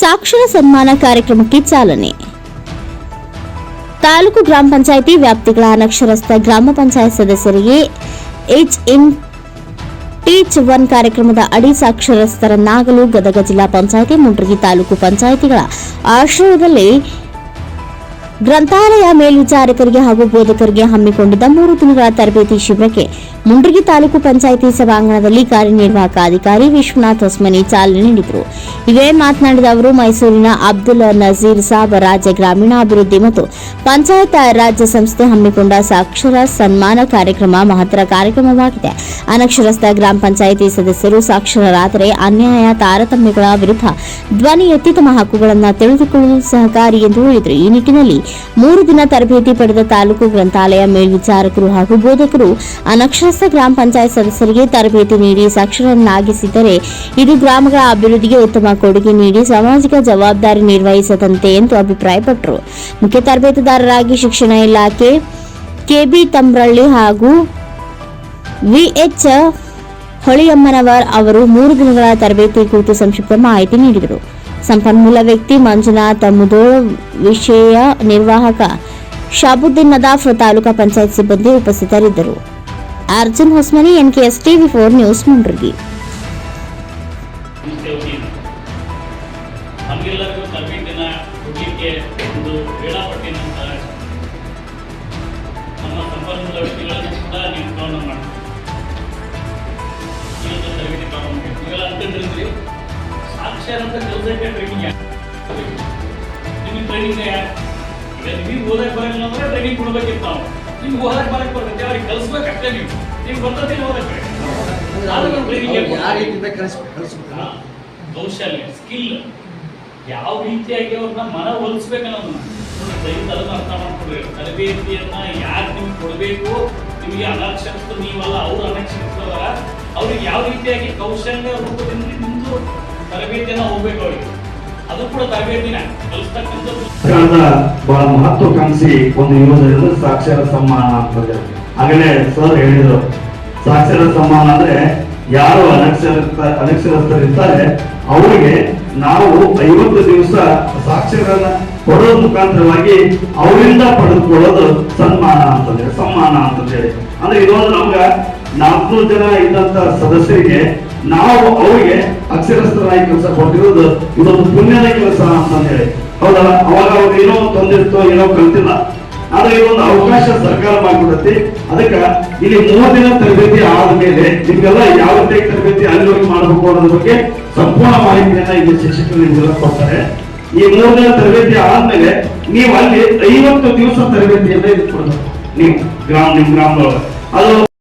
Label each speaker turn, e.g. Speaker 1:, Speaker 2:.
Speaker 1: ಸಾಕ್ಷರ ಸನ್ಮಾನ ಕಾರ್ಯಕ್ರಮಕ್ಕೆ ಚಾಲನೆ. ತಾಲೂಕು ಗ್ರಾಮ ಪಂಚಾಯಿತಿ ವ್ಯಾಪ್ತಿಗಳ ಅನಕ್ಷರಸ್ಥ ಗ್ರಾಮ ಪಂಚಾಯತ್ ಸದಸ್ಯರಿಗೆ ಎಚ್ ಟೀಚ್ ಒನ್ ಕಾರ್ಯಕ್ರಮದ ಅಡಿ ಸಾಕ್ಷರಸ್ಥರನ್ನಾಗಲು ಗದಗ ಜಿಲ್ಲಾ ಪಂಚಾಯಿತಿ, ಮುಂಡ್ರಗಿ ತಾಲೂಕು ಪಂಚಾಯಿತಿಗಳ ಆಶ್ರಯದಲ್ಲಿ ಗ್ರಂಥಾಲಯ ಮೇಲ್ವಿಚಾರಕರಿಗೆ ಹಾಗೂ ಬೋಧಕರಿಗೆ ಹಮ್ಮಿಕೊಂಡಿದ್ದ ಮೂರು ದಿನಗಳ ತರಬೇತಿ ಶಿಬಿರಕ್ಕೆ ಮುಂಡ್ರಿಗಿ ತಾಲೂಕು ಪಂಚಾಯಿತಿ ಸಭಾಂಗಣದಲ್ಲಿ ಕಾರ್ಯನಿರ್ವಾಹಕ ಅಧಿಕಾರಿ ವಿಶ್ವನಾಥ್ ಹೊಸ್ಮನಿ ಚಾಲನೆ ನೀಡಿದರು. ಇವೇ ಮಾತನಾಡಿದ ಅವರು, ಮೈಸೂರಿನ ಅಬ್ದುಲ್ ನಜೀರ್ ಸಾಬ್ ರಾಜ್ಯ ಗ್ರಾಮೀಣಾಭಿವೃದ್ಧಿ ಮತ್ತು ಪಂಚಾಯತ್ ರಾಜ್ಯ ಸಂಸ್ಥೆ ಹಮ್ಮಿಕೊಂಡ ಸಾಕ್ಷರ ಸನ್ಮಾನ ಕಾರ್ಯಕ್ರಮ ಮಹತ್ತರ ಕಾರ್ಯಕ್ರಮವಾಗಿದೆ. ಅನಕ್ಷರಸ್ಥ ಗ್ರಾಮ ಪಂಚಾಯಿತಿ ಸದಸ್ಯರು ಸಾಕ್ಷರರಾದರೆ ಅನ್ಯಾಯ, ತಾರತಮ್ಯಗಳ ವಿರುದ್ಧ ಧ್ವನಿ ಎತ್ತಿ ತಮ್ಮ ಹಕ್ಕುಗಳನ್ನು ತಿಳಿದುಕೊಳ್ಳಲು ಸಹಕಾರಿ ಎಂದು ಹೇಳಿದರು. ಈ ನಿಟ್ಟಿನಲ್ಲಿ ಮೂರು ದಿನ ತರಬೇತಿ ಪಡೆದ ತಾಲೂಕು ಗ್ರಂಥಾಲಯ ಮೇಲ್ವಿಚಾರಕರು ಹಾಗೂ ಬೋಧಕರು ಅನಕ್ಷರಸ್ಥ ಗ್ರಾಮ ಪಂಚಾಯತ್ ಸದಸ್ಯರಿಗೆ ತರಬೇತಿ ನೀಡಿ ಸಾಕ್ಷರನ್ನಾಗಿಸಿದರೆ ಇದು ಗ್ರಾಮಗಳ ಅಭಿವೃದ್ಧಿಗೆ ಉತ್ತಮ ಕೊಡುಗೆ ನೀಡಿ ಸಾಮಾಜಿಕ ಜವಾಬ್ದಾರಿ ನಿರ್ವಹಿಸದಂತೆ ಎಂದು ಅಭಿಪ್ರಾಯಪಟ್ಟರು. ಮುಖ್ಯ ತರಬೇತುದಾರರಾಗಿ ಶಿಕ್ಷಣ ಇಲಾಖೆ, ಕೆಬಿ ತಂಬ್ರಳ್ಳಿ ಹಾಗೂ ವಿಎಚ್ ಹೊಳಿಯಮ್ಮನವರ್ ಅವರು ಮೂರು ದಿನಗಳ ತರಬೇತಿ ಕುರಿತು ಸಂಕ್ಷಿಪ್ತ ಮಾಹಿತಿ ನೀಡಿದರು. ಸಂಪನ್ಮೂಲ ವ್ಯಕ್ತಿ ಮಂಜುನಾಥ್ ಮುದೋಳ್ ವಿಷಯ ನಿರ್ವಾಹಕ ಶಾಬುದ್ದೀನ್ ನದಾಫ್ ತಾಲೂಕಾ ಪಂಚಾಯತ್ ಸಿಬ್ಬಂದಿ ಉಪಸ್ಥಿತರಿದ್ದರು. Arjun Hosmani, NKS TV four news Mundargi.
Speaker 2: ನಮಗೆಲ್ಲರಿಗೂ ಕೊಡಲಿಕ್ಕೆ ಒಂದು ವೇಳಾಪಟ್ಟಿಯನ್ನು ಸಾಕ್ಷರತ ಕೆಲಸಕ್ಕೆ ಟ್ರೈನಿಂಗ್ ನಿಮಗೆ ಟ್ರೈನಿಂಗ್ ಯಾಕ ಈಗ ನಿಮಗೆ ಓದಕ್ಕೆ ಬರಲ್ಲ ಅಂದ್ರೆ ಟ್ರೈನಿಂಗ್ ಕೊಡ್ಬೇಕಿತ್ತು ನಾವು. ನಿಮ್ಗೆ ಓದಕ್ಕೆ ಬರಕ್ಕೆ ಬರ್ತೈತೆ ಅವ್ರಿಗೆ ಕಲಿಸ್ಬೇಕು ಅಷ್ಟೇ ನೀವು ನಿಮ್ಗೆ ಬರ್ತದಿಲ್ಲ ಓದಕ್ಕೆ ಹಾ, ಕೌಶಲ್ಯ ಸ್ಕಿಲ್ ಯಾವ ರೀತಿಯಾಗಿ ಅವ್ರನ್ನ ಮನ ಒಲಿಸ್ಬೇಕು ಅನ್ನೋದನ್ನ. ದಯವಿಟ್ಟು ಅದನ್ನ ಅರ್ಥ ಮಾಡ್ಕೊಡ್ರಿ ತರಬೇತಿಯನ್ನ ಯಾರು ನಿಮ್ಗೆ ಕೊಡಬೇಕು? ನಿಮಗೆ ಅನಕ್ಷರಸ್ಥ ನೀವಲ್ಲ ಅವ್ರು ಅನಕ್ಷರಸ್ಥರಲ್ಲ ಅವ್ರಿಗೆ ಯಾವ ರೀತಿಯಾಗಿ ಕೌಶಲ್ಯ ರೂಪದಿಂದ ನಿಮ್ದು
Speaker 3: ಬಹಳ ಮಹತ್ವಾಕಾಂಕ್ಷಿ ಒಂದು ಯೋಜನೆ ಸಾಕ್ಷರ ಸಮ್ಮಾನ ಅಂತಂದ್ರೆ ಆಗಲೇ ಸರ್ ಹೇಳಿದ್ರು. ಸಾಕ್ಷರ ಸಮ್ಮಾನ ಅಂದ್ರೆ ಯಾರು ಅನಕ್ಷರಸ್ಥ, ಅನಕ್ಷರಸ್ಥರಿರ್ತಾರೆ, ಅವರಿಗೆ ನಾವು ಐವತ್ತು ದಿವಸ ಸಾಕ್ಷರನ್ನ ಕೊಡೋದ್ ಮುಖಾಂತರವಾಗಿ ಅವರಿಂದ ಪಡೆದುಕೊಳ್ಳೋದು ಸನ್ಮಾನ ಅಂತಂದ್ರೆ ಸಮ್ಮಾನ ಅಂತಂದೇಳಿ ಅಂದ್ರೆ ಇದೊಂದು ನಮ್ಗ ನಾಲ್ಕುನೂರು ಜನ ಇದ್ದಂತ ಸದಸ್ಯರಿಗೆ ನಾವು ಅವರಿಗೆ ಅಕ್ಷರಸ್ಥರಾಗಿ ಕೆಲಸ ಕೊಟ್ಟಿರೋದು ಇದೊಂದು ಪುಣ್ಯದ ಕೆಲಸ ಅಂತ ಹೇಳಿ. ಹೌದಾ? ಅವಾಗ ಅವ್ರಿಗೆ ಏನೋ ತಂದಿರ್ತೋ ಏನೋ ಕಲ್ತಿಲ್ಲ. ಆದ್ರೆ ಇದೊಂದು ಅವಕಾಶ ಸರ್ಕಾರ ಮಾಡಿಕೊಡತ್ತೆ. ಅದಕ್ಕ ಇಲ್ಲಿ ಮೂರು ದಿನ ತರಬೇತಿ ಆದ್ಮೇಲೆ ನಿಮ್ಗೆಲ್ಲ ಯಾವ ರೀತಿ ತರಬೇತಿ ಹೋಗಿ ಮಾಡಬೇಕು ಅನ್ನೋದ್ರ ಬಗ್ಗೆ ಸಂಪೂರ್ಣ ಮಾಹಿತಿಯನ್ನ ಇಲ್ಲಿ ಶಿಕ್ಷಕರು ನಿಮ್ಗೆಲ್ಲ ಕೊಡ್ತಾರೆ. ಈ ಮೂರು ದಿನ ತರಬೇತಿ ಆದ್ಮೇಲೆ ನೀವು ಅಲ್ಲಿ ಐವತ್ತು ದಿವಸ ತರಬೇತಿಯನ್ನ ಇದು ಕೊಡ್ಬೇಕು. ನೀವು, ಗ್ರಾಮ ನಿಮ್ ಗ್ರಾಮದೊಳಗೆ ಅದು